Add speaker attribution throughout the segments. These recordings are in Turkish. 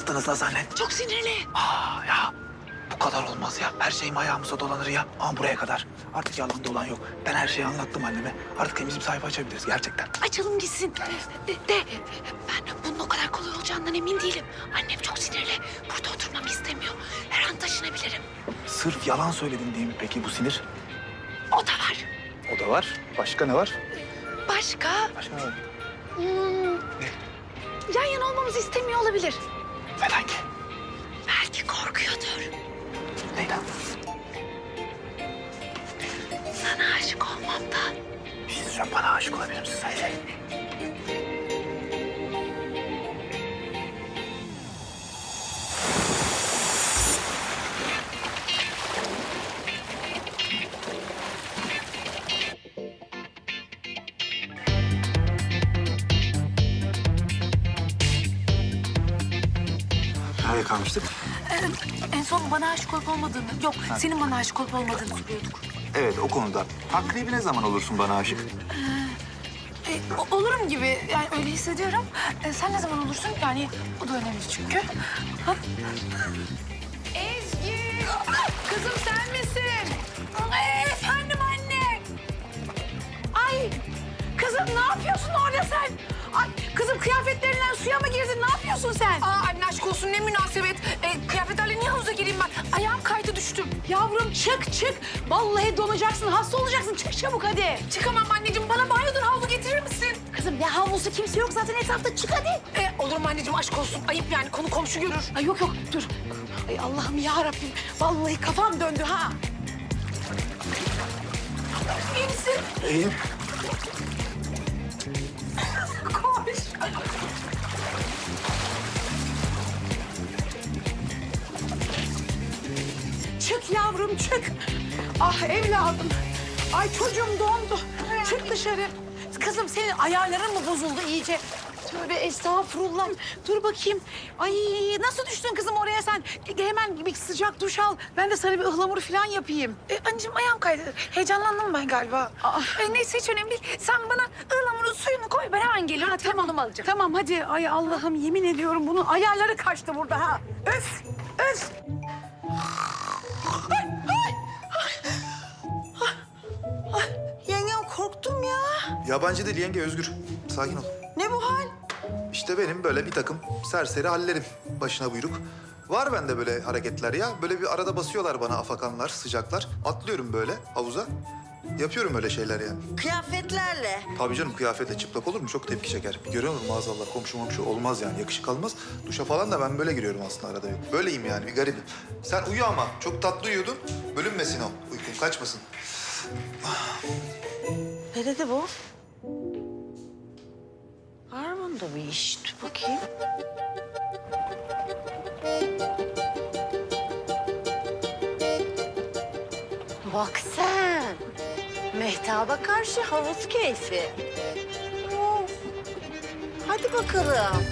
Speaker 1: yaptınız lan zannen?
Speaker 2: Çok sinirli.
Speaker 1: Aa ya bu kadar olmaz ya. Her şeyim ayağımıza dolanır ya. Ama buraya kadar. Artık yalan dolan yok. Ben her şeyi anlattım anneme. Artık bizim sayfa açabiliriz gerçekten.
Speaker 2: Açalım gitsin. De, de ben bunun o kadar kolay olacağından emin değilim. Annem çok sinirli. Burada oturmamı istemiyor. Her an taşınabilirim.
Speaker 1: Sırf yalan söyledin diye mi peki bu sinir?
Speaker 2: O da var.
Speaker 1: O da var. Başka ne var?
Speaker 2: Başka?
Speaker 1: Başka ne var?
Speaker 2: Hmm, yan yana olmamızı istemiyor olabilir.
Speaker 1: Neden ki?
Speaker 2: Belki korkuyordur.
Speaker 1: Neyden?
Speaker 2: Sana aşık olmamdan.
Speaker 1: Bir şey söyleyeceğim. Bana aşık olabilir misin sence? Nerede kalmıştık?
Speaker 2: En son bana aşık olup olmadığını, yok senin bana aşık olup olmadığını soruyorduk.
Speaker 1: Evet o konuda. Takribi ne zaman olursun bana aşık?
Speaker 2: E, o- olurum gibi, yani öyle hissediyorum. E, sen ne zaman olursun? Yani o da önemli çünkü. Ha? Ezgi! Kızım sen yapıyorsun sen? Aa, anne aşk olsun ne münasebet. E, kıyafetlerle niye havuza gireyim ben? Ayağım kaydı düştüm. Yavrum çık çık. Vallahi donacaksın, hasta olacaksın. Çık çabuk hadi. Çıkamam anneciğim. Bana banyodan havlu getirir misin? Kızım ne havlusu? Kimse yok zaten etrafta. Çık hadi. E, olur mu anneciğim? Aşk olsun. Ayıp yani. Konu komşu görür. Ay yok yok. Dur. Ay Allah'ım ya Rabbim. Vallahi kafam döndü ha. İyi misin?
Speaker 1: İyiyim.
Speaker 2: Yavrum çık. Ah evladım. Ay çocuğum dondu. Çık dışarı. Kızım senin ayarların mı bozuldu iyice? Tövbe estağfurullah. Dur bakayım. Ay nasıl düştün kızım oraya sen? Hemen bir sıcak duş al. Ben de sana bir ıhlamur falan yapayım. E, anneciğim ayağım kaydı. Heyecanlandım ben galiba. E, neyse hiç önemli değil. Sen bana ıhlamurun suyunu koy. Ben hemen geliyorum. tamam. alacağım. Tamam hadi. Ay Allah'ım yemin ediyorum bunun ayarları kaçtı burada ha. Öf! Öf!
Speaker 3: Yabancı değil yenge Özgür. Sakin ol.
Speaker 2: Ne bu hal?
Speaker 3: İşte benim böyle bir takım serseri hallerim. Başına buyruk. Var bende böyle hareketler ya. Böyle bir arada basıyorlar bana afakanlar, sıcaklar. Atlıyorum böyle havuza. Yapıyorum öyle şeyler yani.
Speaker 4: Kıyafetlerle.
Speaker 3: Tabii canım kıyafetle çıplak olur mu? Çok tepki çeker. Bir görüyor musun maazallah komşu momşu olmaz yani. Yakışık almaz. Duşa falan da ben böyle giriyorum aslında arada. bir. Böyleyim yani bir garibim. Sen uyu ama. Çok tatlı uyuyordun. Bölünmesin o. Uykun kaçmasın.
Speaker 4: Ne dedi bu? Bunda bir iş. Dur bakayım. Bak sen. Mehtaba karşı havuz keyfi. Of. Hadi bakalım.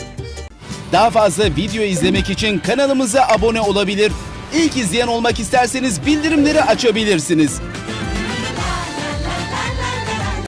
Speaker 5: Daha fazla video izlemek için kanalımıza abone olabilir. İlk izleyen olmak isterseniz bildirimleri açabilirsiniz.